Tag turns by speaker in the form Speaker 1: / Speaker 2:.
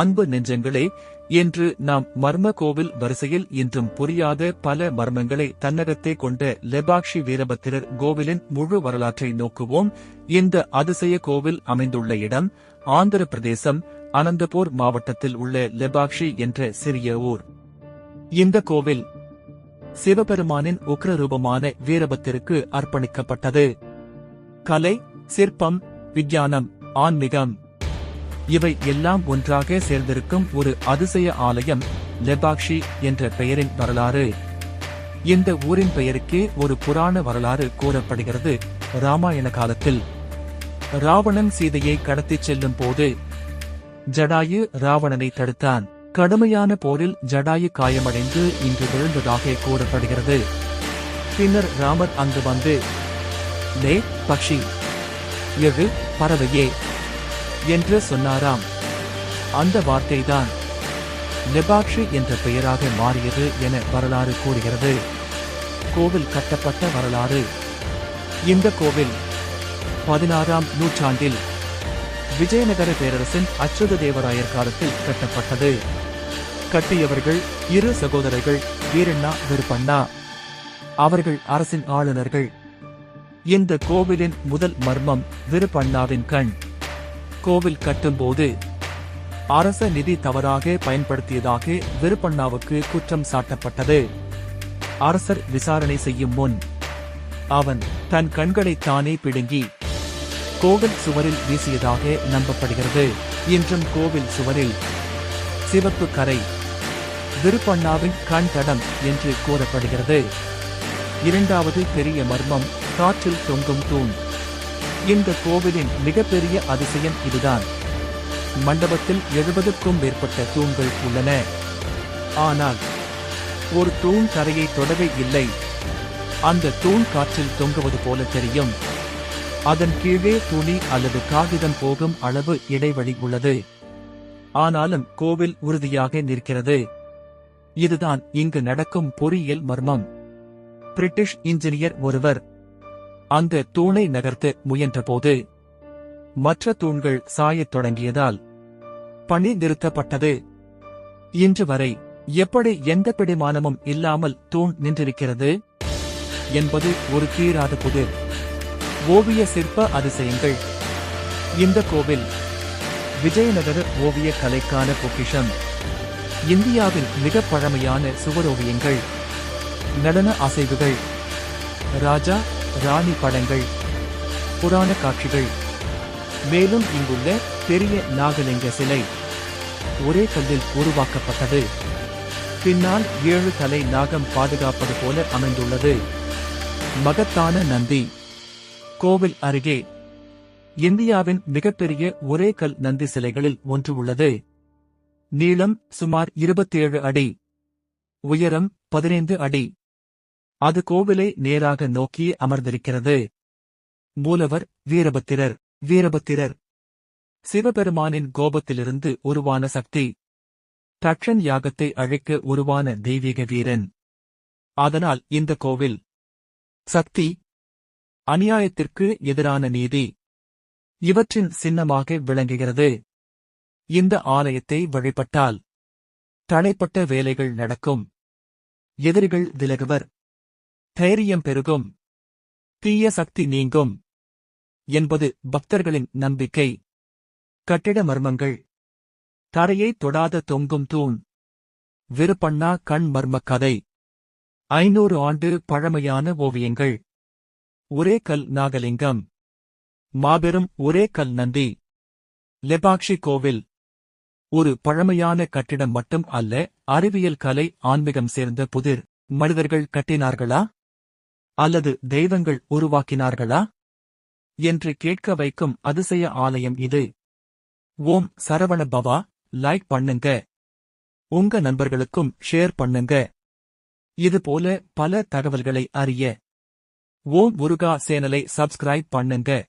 Speaker 1: அன்பு நெஞ்சங்களே என்று நாம் மர்ம கோவில் வரிசையில் இன்றும் புரியாத பல மர்மங்களை தன்னகத்தை கொண்ட லெபாக்ஷி வீரபத்திரர் கோவிலின் முழு வரலாற்றை நோக்குவோம். இந்த அதிசய கோவில் அமைந்துள்ள இடம் ஆந்திர பிரதேசம் அனந்தபூர் மாவட்டத்தில் உள்ள லெபாக்ஷி என்ற சிறிய ஊர். இந்த கோவில் சிவபெருமானின் உக்ர ரூபமான வீரபத்திற்கு அர்ப்பணிக்கப்பட்டது. கலை சிற்பம் விஞ்ஞானம் ஆன்மீகம் இவை எல்லாம் ஒன்றாக சேர்ந்திருக்கும் ஒரு அதிசய ஆலயம் லெபாக்ஷி என்ற பெயரின் வரலாறு. இந்த ஊரின் பெயருக்கே ஒரு புராண வரலாறு கூறப்படுகிறது ராமாயண காலத்தில். ராவணன் சீதையை கடத்திச் செல்லும் போது ஜடாயு ராவணனை தடுத்தான். கடுமையான போரில் ஜடாயு காயமடைந்து இங்கு விழுந்ததாக கூறப்படுகிறது. பின்னர் ராமர் அங்கு வந்து லே பக்ஷி எது பறவையே என்று சொன்னாராம். அந்த வார்த்தைதான் லெபாக்ஷி என்ற பெயராக மாறியது என வரலாறு கூறுகிறது. கோவில் கட்டப்பட்ட வரலாறு. இந்த கோவில் பதினாறாம் நூற்றாண்டில் விஜயநகர பேரரசின் அச்சுத தேவராயர் காலத்தில் கட்டப்பட்டது. கட்டியவர்கள் இரு சகோதரர்கள் வீரண்ணா விருப்பண்ணா அவர்கள் அரசின் ஆளுநர்கள். இந்த கோவிலின் முதல் மர்மம் விருப்பண்ணாவின் கண். கோவில் கட்டும்போது அரச நிதி தவறாக பயன்படுத்தியதாக விருப்பண்ணாவுக்கு குற்றம் சாட்டப்பட்டது. அரசர் விசாரணை செய்யும் முன் அவன் தன் கண்களை தானே பிடுங்கி கோவில் சுவரில் வீசியதாக நம்பப்படுகிறது. இன்றும் கோவில் சுவரில் சிவப்பு கரை விருப்பண்ணாவின் கண் தடம் என்று கூறப்படுகிறது. இரண்டாவது பெரிய மர்மம் காற்றில் தொங்கும் தூண். இந்த கோவிலின் மிகப்பெரிய அதிசயம் இதுதான். மண்டபத்தில் எழுபதுக்கும் மேற்பட்ட தூண்கள் உள்ளன. ஆனால் ஒரு தூண் தரையை தொடவே இல்லை. அந்த தூண் காற்றில் தொங்குவது போல தெரியும். அதன் கீழே துணி அல்லது காகிதம் போகும் அளவு இடைவெளி உள்ளது. ஆனாலும் கோவில் உறுதியாக நிற்கிறது. இதுதான் இங்கு நடக்கும் பொறியியல் மர்மம். பிரிட்டிஷ் இன்ஜினியர் ஒருவர் அந்த தூணை நகர்த்த முயன்றபோது மற்ற தூண்கள் சாயத் தொடங்கியதால் பணி நிறுத்தப்பட்டது இன்று வரை எப்படி எந்த பிடிமானமும் இல்லாமல் தூண் நின்றிருக்கிறது? என்பது ஒரு தீராத புது ஓவிய சிற்ப அதிசயங்கள். இந்த கோவில் விஜயநகர ஓவிய கலைக்கான பொக்கிஷம். இந்தியாவில் மிக பழமையான சுவரோவியங்கள் நடன அசைவுகள். ராஜா ராணி படங்கள் புராண காட்சிகள் மேலும் இங்குள்ள பெரிய நாகலிங்க சிலை ஒரே கல்லில் உருவாக்கப்பட்டது. பின்னால் ஏழு தலை நாகம் பாதுகாப்பது போல அமைந்துள்ளது. மகத்தான நந்தி கோவில் அருகே இந்தியாவின் மிகப்பெரிய ஒரே கல் நந்தி சிலைகளில் ஒன்று உள்ளது. நீளம் சுமார் இருபத்தேழு அடி உயரம் பதினைந்து அடி அது கோவிலை நேராக நோக்கி அமர்ந்திருக்கிறது. மூலவர் வீரபத்திரர் வீரபத்திரர். சிவபெருமானின் கோபத்திலிருந்து உருவான சக்தி. தட்சன் யாகத்தை அழைக்க உருவான தெய்வீக வீரன். அதனால் இந்த கோவில். சக்தி. அநியாயத்திற்கு எதிரான நீதி. இவற்றின் சின்னமாக விளங்குகிறது. இந்த ஆலயத்தை வழிபட்டால். தடைப்பட்ட வேலைகள் நடக்கும். எதிரிகள் விலகுவர். தைரியம் பெருகும். தீய சக்தி நீங்கும். என்பது பக்தர்களின் நம்பிக்கை. கட்டிட மர்மங்கள். தரையை தொடாத தொங்கும் தூண். விருப்பண்ணா கண் மர்ம கதை. ஐநூறு ஆண்டு பழமையான ஓவியங்கள். ஒரே கல் நாகலிங்கம். மாபெரும் ஒரே கல் நந்தி. லெபாக்ஷி கோவில். ஒரு பழமையான கட்டிடம் மட்டும் அல்ல அறிவியல் கலை ஆன்மீகம் சேர்ந்த புதிர். மனிதர்கள் கட்டினார்களா? அல்லது தெய்வங்கள் உருவாக்கினார்களா? என்று கேட்க வைக்கும் அதிசய ஆலயம் இது. ஓம் சரவண பவா லைக் பண்ணுங்க. உங்க நண்பர்களுக்கும் ஷேர் பண்ணுங்க. இது போல பல தகவல்களை அறிய. ஓம் முருகா சேனலை சப்ஸ்கிரைப் பண்ணுங்க.